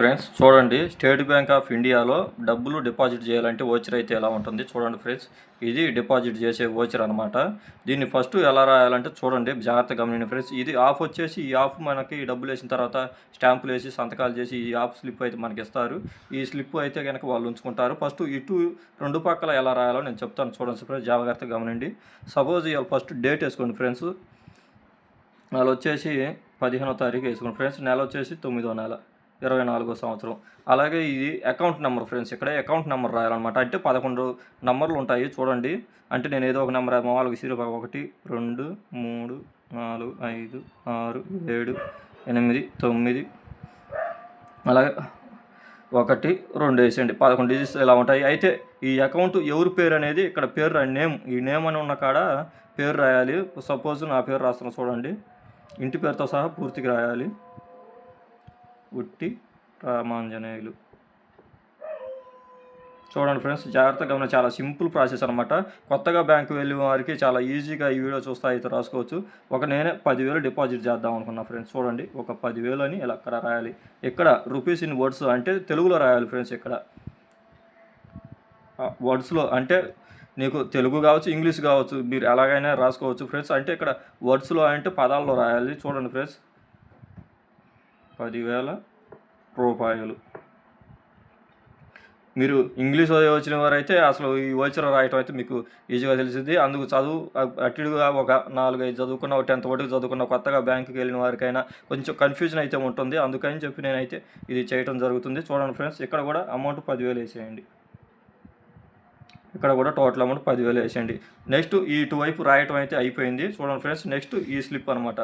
Friends చూడండి state bank of ఇండియాలో డబ్బులు డిపాజిట్ చేయాలంటే ఓచర్ అయితే ఎలా ఉంటుంది? చూడండి ఫ్రెండ్స్ ఇది డిపాజిట్ చేసే ఓచర్ అనమాట దీన్ని ఫస్ట్ ఎలా రాయాలంటే చూడండి జాగ్రత్తగా గమనించండి ఫ్రెండ్స్. ఇది ఆఫ్ వచ్చేసి ఈ ఆఫ్ మనకి డబ్బులు వేసిన తర్వాత స్టాంపులు వేసి సంతకాలు చేసి ఈ ఆఫ్ స్లిప్ అయితే మనకి ఇస్తారు. ఈ స్లిప్ అయితే కనుక వాళ్ళు ఉంచుకుంటారు. ఫస్ట్ ఇటు రెండు పక్కల ఎలా రాయాలో నేను చెప్తాను. చూడండి ఫ్రెండ్స్ జాగ్రత్తగా గమనండి సపోజ్ ఇవాళ ఫస్ట్ డేట్ వేసుకోండి ఫ్రెండ్స్. వాళ్ళు వచ్చేసి పదిహేనో తారీఖు వేసుకోండి ఫ్రెండ్స్. నెల వచ్చేసి తొమ్మిదో నెల. ఇరవై నాలుగో సంవత్సరం. అలాగే ఇది అకౌంట్ నెంబర్ ఫ్రెండ్స్ ఇక్కడ అకౌంట్ నెంబర్ రాయాలన్నమాట. అంటే పదకొండు నెంబర్లు ఉంటాయి చూడండి. అంటే నేను ఏదో ఒక నెంబర్ మామూలుగా సిరి ఒకటి రెండు మూడు నాలుగు ఐదు ఆరు ఏడు ఎనిమిది తొమ్మిది అలాగే ఒకటి రెండు వేసేయండి. పదకొండు డిజిట్స్ ఇలా ఉంటాయి? అయితే ఈ అకౌంట్ ఎవరి పేరు అనేది ఇక్కడ పేరు నేమ్. ఈ నేమ్ అని ఉన్న కాడ పేరు రాయాలి. సపోజ్ నా పేరు రాస్తున్నా చూడండి. ఇంటి పేరుతో సహా పూర్తిగా రాయాలి. ఉట్టి రామాంజనేయులు. చూడండి ఫ్రెండ్స్ జాగ్రత్తగా గమని చాలా సింపుల్ ప్రాసెస్ అనమాట కొత్తగా బ్యాంకు వెళ్ళే వారికి చాలా ఈజీగా ఈ వీడియో చూస్తా అయితే రాసుకోవచ్చు. ఒక నేనే పదివేలు డిపాజిట్ చేద్దాం అనుకున్నా ఫ్రెండ్స్ చూడండి. ఒక పదివేలు అని ఇలా అక్కడ రాయాలి? ఇక్కడ రూపీస్ ఇన్ వర్డ్స్ అంటే తెలుగులో రాయాలి ఫ్రెండ్స్ ఇక్కడ. వర్డ్స్లో అంటే నీకు తెలుగు కావచ్చు ఇంగ్లీష్ కావచ్చు మీరు ఎలాగైనా రాసుకోవచ్చు ఫ్రెండ్స్. అంటే ఇక్కడ వర్డ్స్లో అంటే పదాల్లో రాయాలి. చూడండి ఫ్రెండ్స్. పదివేల రూపాయలు. మీరు ఇంగ్లీష్ వచ్చిన వారైతే అసలు ఈ వచ్చర రాయటం అయితే మీకు ఈజీగా తెలిసింది అందుకు చదువు అట్టిడుగా ఒక నాలుగైదు చదువుకున్న ఒక టెన్త్ వరకు చదువుకున్న కొత్తగా బ్యాంకుకి వెళ్ళిన వారికైనా కొంచెం కన్ఫ్యూజన్ అయితే ఉంటుంది. అందుకని చెప్పి నేనైతే ఇది చేయడం జరుగుతుంది. చూడండి ఫ్రెండ్స్ ఇక్కడ కూడా అమౌంట్ పదివేలు వేసేయండి. ఇక్కడ కూడా టోటల్ అమౌంట్ పదివేలు వేసేయండి. నెక్స్ట్ ఈ ఇటువైపు రాయటం అయితే అయిపోయింది. చూడండి ఫ్రెండ్స్ నెక్స్ట్ ఈ స్లిప్ అనమాట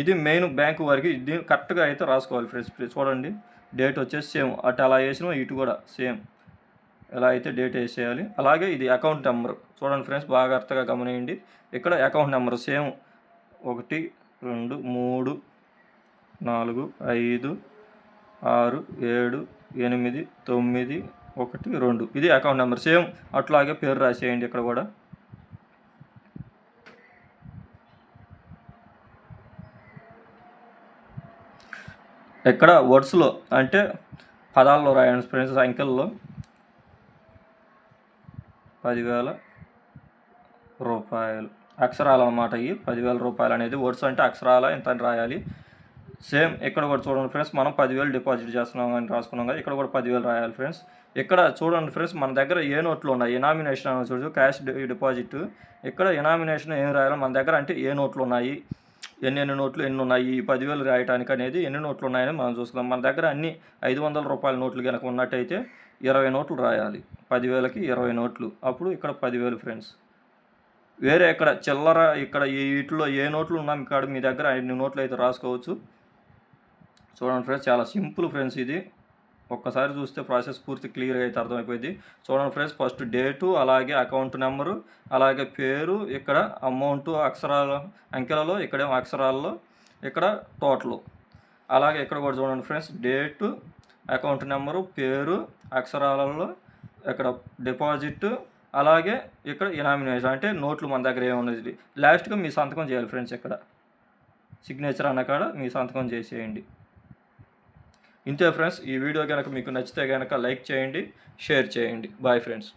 ఇది మెయిన్ బ్యాంకు వారికి ఇది కరెక్ట్గా అయితే రాసుకోవాలి ఫ్రెండ్స్. చూడండి డేట్ వచ్చేసి సేమ్. అటు అలా వేసినా ఇటు కూడా సేమ్. ఎలా అయితే డేట్ వేసేయాలి. అలాగే ఇది అకౌంట్ నెంబర్. చూడండి ఫ్రెండ్స్ బాగా అర్థంగా గమనియండి ఇక్కడ అకౌంట్ నెంబర్ సేమ్. ఒకటి రెండు మూడు నాలుగు ఐదు ఆరు ఏడు ఎనిమిది తొమ్మిది ఒకటి రెండు. ఇది అకౌంట్ నెంబర్ సేమ్. అట్లాగే పేరు రాసేయండి ఇక్కడ కూడా. ఎక్కడ వర్డ్స్లో అంటే పదాల్లో రాయండి ఫ్రెండ్స్ సంఖ్యల్లో పదివేల రూపాయలు. అక్షరాలు అనమాట ఇవి. పదివేల రూపాయలు అనేది వర్డ్స్ అంటే అక్షరాల ఎంత అని రాయాలి. సేమ్ ఇక్కడ కూడా చూడండి ఫ్రెండ్స్ మనం పదివేలు డిపాజిట్ చేస్తున్నాం అని రాసుకున్నాం కదా ఇక్కడ కూడా పదివేలు రాయాలి ఫ్రెండ్స్. ఇక్కడ చూడండి ఫ్రెండ్స్ మన దగ్గర ఏ నోట్లు ఉన్నాయి? ఎనామినేషన్ అని చూడచ్చు క్యాష్ డిపాజిట్. ఇక్కడ ఎనామినేషన్ ఏం రాయాలి మన దగ్గర అంటే ఏ నోట్లు ఉన్నాయి? ఎన్ని ఎన్ని నోట్లు ఎన్ని ఉన్నాయి? ఈ పదివేలు రాయటానికి అనేది ఎన్ని నోట్లు ఉన్నాయని మనం చూసుకుందాం. మన దగ్గర అన్ని ఐదు వందల రూపాయల నోట్లు కనుక ఉన్నట్టయితే ఇరవై నోట్లు రాయాలి. పదివేలకి ఇరవై నోట్లు. అప్పుడు ఇక్కడ పదివేలు ఫ్రెండ్స్. వేరే ఇక్కడ చిల్లర ఇక్కడ ఈ వీటిలో ఏ నోట్లు ఉన్నా? ఇక్కడ మీ దగ్గర ఎన్ని నోట్లు అయితే రాసుకోవచ్చు? చూడండి ఫ్రెండ్స్ చాలా సింపుల్ ఫ్రెండ్స్ ఇది. ఒక్కసారి చూస్తే ప్రాసెస్ పూర్తి క్లియర్గా అయితే అర్థమైపోయింది. చూడండి ఫ్రెండ్స్ ఫస్ట్ డేటు అలాగే అకౌంట్ నెంబరు అలాగే పేరు ఇక్కడ అమౌంట్ అక్షరాల అంకెలలో ఇక్కడేమో అక్షరాల్లో ఇక్కడ టోటల్. అలాగే ఇక్కడ కూడా చూడండి ఫ్రెండ్స్ డేటు అకౌంట్ నెంబరు పేరు అక్షరాలలో ఇక్కడ డిపాజిట్ అలాగే ఇక్కడ ఇనామినేషన్ అంటే నోట్లు మన దగ్గర ఏమున్నది లాస్ట్గా మీ సంతకం చేయాలి ఫ్రెండ్స్ ఇక్కడ. సిగ్నేచర్ అన్న కాడ మీ సంతకం చేసేయండి. ఇంతే ఫ్రెండ్స్ ఈ వీడియో కనుక మీకు నచ్చితే కనుక లైక్ చేయండి షేర్ చేయండి. Bye friends